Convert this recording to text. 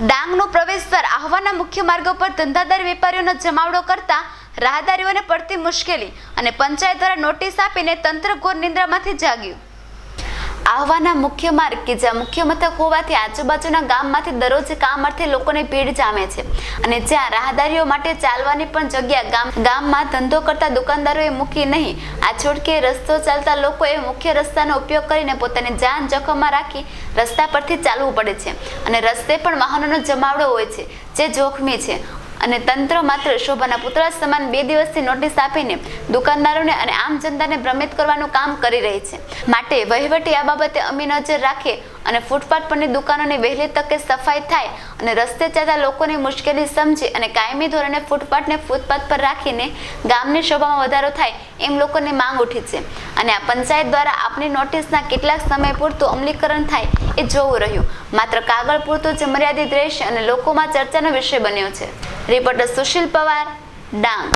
ડાંગનો પ્રવેશદ્વાર આહવાના મુખ્ય માર્ગો પર ધંધાદાર વેપારીઓનો જમાવડો કરતા રાહદારીઓને પડતી મુશ્કેલી અને પંચાયત દ્વારા નોટિસ આપીને તંત્ર ઘોર નિંદ્રામાંથી જાગ્યું. આહવાના મુખ્ય માર્ગ કે જ્યાં મુખ્ય મથક હોવાથી આજુબાજુના ગામમાંથી દરરોજ કામ અર્થે લોકોને ભીડ જામે છે. અને જ્યાં રાહદારીઓ માટે ચાલવાની પણ જગ્યા ગામ ગામમાં ધંધો કરતા દુકાનદારોએ મૂકી નહીં, આ છોડકે રસ્તો ચાલતા લોકોએ મુખ્ય રસ્તાનો ઉપયોગ કરીને પોતાની જાન જોખમમાં રાખી રસ્તા પરથી ચાલવું પડે છે. અને રસ્તે પણ વાહનોનો જમાવડો હોય છે, જે જોખમી છે. અને તંત્ર માત્ર શોભાના પુતળા સમાન બે દિવસથી નોટિસ આપીને દુકાનદારોને અને આમ જનતાને ભ્રમિત કરવાનું કામ કરી રહી છે. માટે વહીવટી આ બાબતે અમી નજર રાખે અને ફૂટપાથ પરની દુકાનોની વહેલી તકે સફાઈ થાય અને રસ્તે ચાલતા લોકોની મુશ્કેલી સમજે અને કાયમી ધોરણે ફૂટપાથને ફૂટપાથ પર રાખીને ગામની શોભામાં વધારો થાય એમ લોકોની માંગ ઉઠી છે. અને આ પંચાયત દ્વારા આપની નોટિસના કેટલાક સમય પૂરતું અમલીકરણ થાય એ જોવું રહ્યું. માત્ર કાગળ પૂરતું જ મર્યાદિત રહેશે અને લોકોમાં ચર્ચાનો વિષય બન્યો છે. રિપોર્ટર સુશીલ પવાર ડાંગ